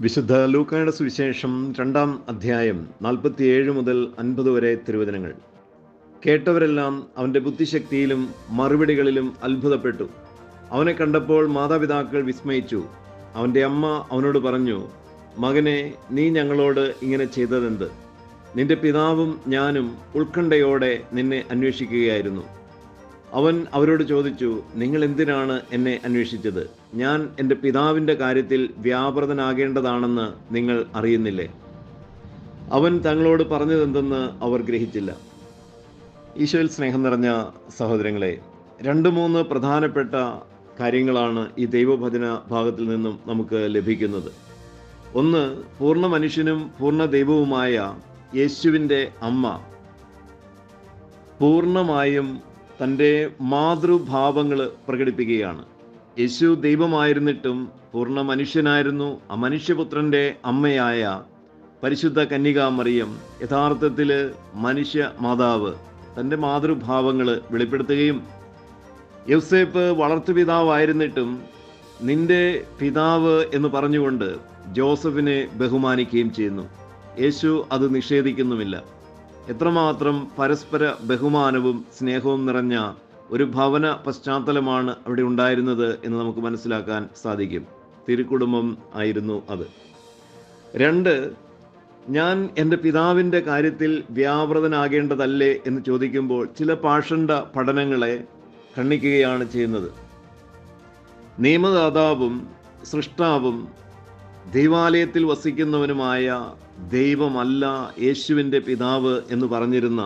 വിശുദ്ധ ലൂക്കായുടെ സുവിശേഷം രണ്ടാം അധ്യായം നാൽപ്പത്തിയേഴ് മുതൽ അൻപത് വരെ തിരുവചനങ്ങൾ. കേട്ടവരെല്ലാം അവന്റെ ബുദ്ധിശക്തിയിലും മറുപടികളിലും അത്ഭുതപ്പെട്ടു. അവനെ കണ്ടപ്പോൾ മാതാപിതാക്കൾ വിസ്മയിച്ചു. അവന്റെ അമ്മ അവനോട് പറഞ്ഞു മകനെ നീ ഞങ്ങളോട് ഇങ്ങനെ ചെയ്തതെന്ത്? നിന്റെ പിതാവും ഞാനും ഉത്കണ്ഠയോടെ നിന്നെ അന്വേഷിക്കുകയായിരുന്നു. അവൻ അവരോട് ചോദിച്ചു നിങ്ങൾ എന്തിനാണ് എന്നെ അന്വേഷിച്ചത്? ഞാൻ എന്റെ പിതാവിന്റെ കാര്യത്തിൽ വ്യാപൃതനാകേണ്ടതാണെന്ന് നിങ്ങൾ അറിയുന്നില്ലേ? അവൻ തങ്ങളോട് പറഞ്ഞതെന്തെന്ന് അവർ ഗ്രഹിച്ചില്ല. ഈശോയിൽ സ്നേഹം നിറഞ്ഞ സഹോദരങ്ങളെ രണ്ട് മൂന്ന് പ്രധാനപ്പെട്ട കാര്യങ്ങളാണ് ഈ ദൈവഭജന ഭാഗത്തിൽ നിന്നും നമുക്ക് ലഭിക്കുന്നത്. ഒന്ന് പൂർണ മനുഷ്യനും പൂർണ ദൈവവുമായ യേശുവിന്റെ അമ്മ. പൂർണമായും തന്റെ മാതൃഭാവങ്ങൾ പ്രകടിപ്പിക്കുകയാണ്. യേശു ദൈവമായിരുന്നിട്ടും പൂർണ മനുഷ്യനായിരുന്നു. ആ മനുഷ്യപുത്രന്റെ അമ്മയായ പരിശുദ്ധ കന്യകാമറിയം യഥാർത്ഥത്തിൽ മനുഷ്യ മാതാവ് തന്റെ മാതൃഭാവങ്ങൾ വെളിപ്പെടുത്തുകയും യൗസേപ്പ് വളർത്തുപിതാവായിരുന്നിട്ടും നിന്റെ പിതാവ് എന്ന് പറഞ്ഞുകൊണ്ട് ജോസഫിനെ ബഹുമാനിക്കുകയും ചെയ്യുന്നു. യേശു അത് നിഷേധിക്കുന്നുമില്ല. എത്രമാത്രം പരസ്പര ബഹുമാനവും സ്നേഹവും നിറഞ്ഞ ഒരു ഭവന പശ്ചാത്തലമാണ് അവിടെ ഉണ്ടായിരുന്നത് എന്ന് നമുക്ക് മനസ്സിലാക്കാൻ സാധിക്കും. തിരുക്കുടുംബം ആയിരുന്നു അത്. രണ്ട് ഞാൻ എന്റെ പിതാവിന്റെ കാര്യത്തിൽ വ്യാപൃതനാകേണ്ടതല്ലേ എന്ന് ചോദിക്കുമ്പോൾ ചില പാഷണ്ട പഠനങ്ങളെ ഖണ്ഡിക്കുകയാണ് ചെയ്യുന്നത്. നിയമദാതാവും സൃഷ്ടാവും ദൈവാലയത്തിൽ വസിക്കുന്നവനുമായ ദൈവമല്ല യേശുവിന്റെ പിതാവ് എന്ന് പറഞ്ഞിരുന്ന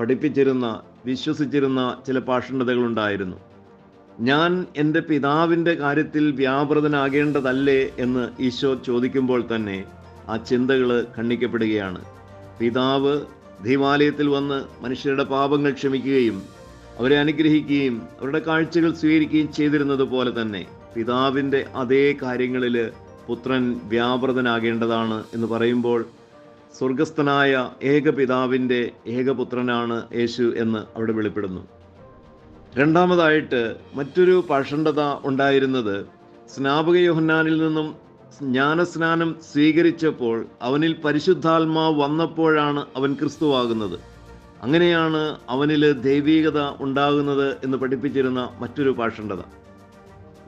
പഠിപ്പിച്ചിരുന്ന വിശ്വസിച്ചിരുന്ന ചില പാഷണ്ഡതകളുണ്ടായിരുന്നു. ഞാൻ എന്റെ പിതാവിന്റെ കാര്യത്തിൽ വ്യാപൃതനാകേണ്ടതല്ലേ എന്ന് ഈശോ ചോദിക്കുമ്പോൾ തന്നെ ആ ചിന്തകൾ ഖണ്ഡിക്കപ്പെടുകയാണ്. പിതാവ് ദൈവാലയത്തിൽ വന്ന് മനുഷ്യരുടെ പാപങ്ങൾ ക്ഷമിക്കുകയും അവരെ അനുഗ്രഹിക്കുകയും അവരുടെ കാഴ്ചകൾ സ്വീകരിക്കുകയും ചെയ്തിരുന്നത് പോലെ തന്നെ പിതാവിന്റെ അതേ കാര്യങ്ങളിൽ പുത്രൻ വ്യാപൃതനാകേണ്ടതാണ് എന്ന് പറയുമ്പോൾ സ്വർഗസ്ഥനായ ഏകപിതാവിന്റെ ഏകപുത്രനാണ് യേശു എന്ന് അവിടെ വെളിപ്പെടുന്നു. രണ്ടാമതായിട്ട് മറ്റൊരു പാഷണ്ഡത ഉണ്ടായിരുന്നത് സ്നാപക യോഹന്നാനിൽ നിന്നും ജ്ഞാനസ്നാനം സ്വീകരിച്ചപ്പോൾ അവനിൽ പരിശുദ്ധാത്മാവ് വന്നപ്പോഴാണ് അവൻ ക്രിസ്തുവാകുന്നത്. അങ്ങനെയാണ് അവനിൽ ദൈവീകത ഉണ്ടാകുന്നത് എന്ന് പഠിപ്പിച്ചിരുന്ന മറ്റൊരു പാഷണ്ഡത.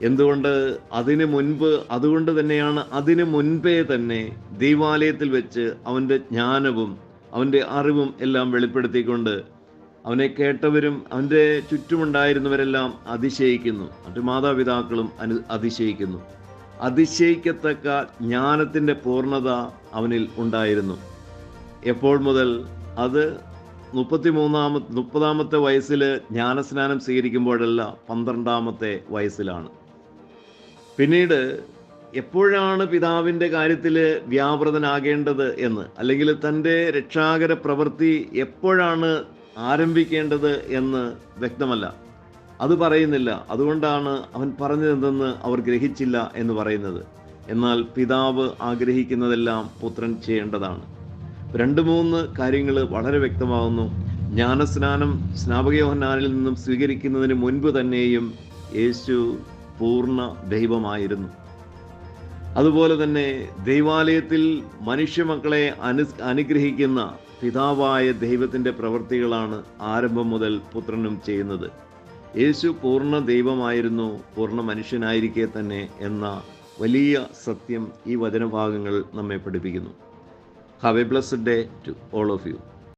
എന്തുകൊണ്ട് അതിനു മുൻപ് അതുകൊണ്ട് തന്നെയാണ് അതിനു മുൻപേ തന്നെ ദൈവാലയത്തിൽ വെച്ച് അവന്റെ ജ്ഞാനവും അവന്റെ അറിവും എല്ലാം വെളിപ്പെടുത്തിക്കൊണ്ട് അവനെ കേട്ടവരും അവന്റെ ചുറ്റുമുണ്ടായിരുന്നവരെല്ലാം അതിശയിക്കുന്നു. മറ്റു മാതാപിതാക്കളും അനു അതിശയിക്കുന്നു. അതിശയിക്കത്തക്ക ജ്ഞാനത്തിന്റെ പൂർണത അവനിൽ ഉണ്ടായിരുന്നു. എപ്പോൾ മുതൽ അത് മുപ്പത്തി മൂന്നാമ മുപ്പതാമത്തെ വയസ്സിൽ ജ്ഞാനസ്നാനം സ്വീകരിക്കുമ്പോഴല്ല പന്ത്രണ്ടാമത്തെ വയസ്സിലാണ്. പിന്നീട് എപ്പോഴാണ് പിതാവിന്റെ കാര്യത്തിൽ വ്യാപൃതനാകേണ്ടത് എന്ന് അല്ലെങ്കിൽ തന്റെ രക്ഷാകര പ്രവൃത്തി എപ്പോഴാണ് ആരംഭിക്കേണ്ടത് എന്ന് വ്യക്തമല്ല. അത് പറയുന്നില്ല. അതുകൊണ്ടാണ് അവൻ പറഞ്ഞതെന്ന് അവർ ഗ്രഹിച്ചില്ല എന്ന് പറയുന്നത്. എന്നാൽ പിതാവ് ആഗ്രഹിക്കുന്നതെല്ലാം പുത്രൻ ചെയ്യേണ്ടതാണ്. രണ്ട് മൂന്ന് കാര്യങ്ങൾ വളരെ വ്യക്തമാകുന്നു ജ്ഞാനസ്നാനം സ്നാപകയോഹനാനിൽ നിന്നും സ്വീകരിക്കുന്നതിന് മുൻപ് തന്നെയും യേശു പൂർണ ദൈവമായിരുന്നു. അതുപോലെ തന്നെ ദൈവാലയത്തിൽ മനുഷ്യമക്കളെ അനു അനുഗ്രഹിക്കുന്ന പിതാവായ ദൈവത്തിന്റെ പ്രവൃത്തികളാണ് ആരംഭം മുതൽ പുത്രനും ചെയ്യുന്നത്. യേശു പൂർണ ദൈവമായിരുന്നു പൂർണ മനുഷ്യനായിരിക്കെ തന്നെ എന്ന വലിയ സത്യം ഈ വചനഭാഗങ്ങൾ നമ്മെ പഠിപ്പിക്കുന്നു. Have a blessed day to all of you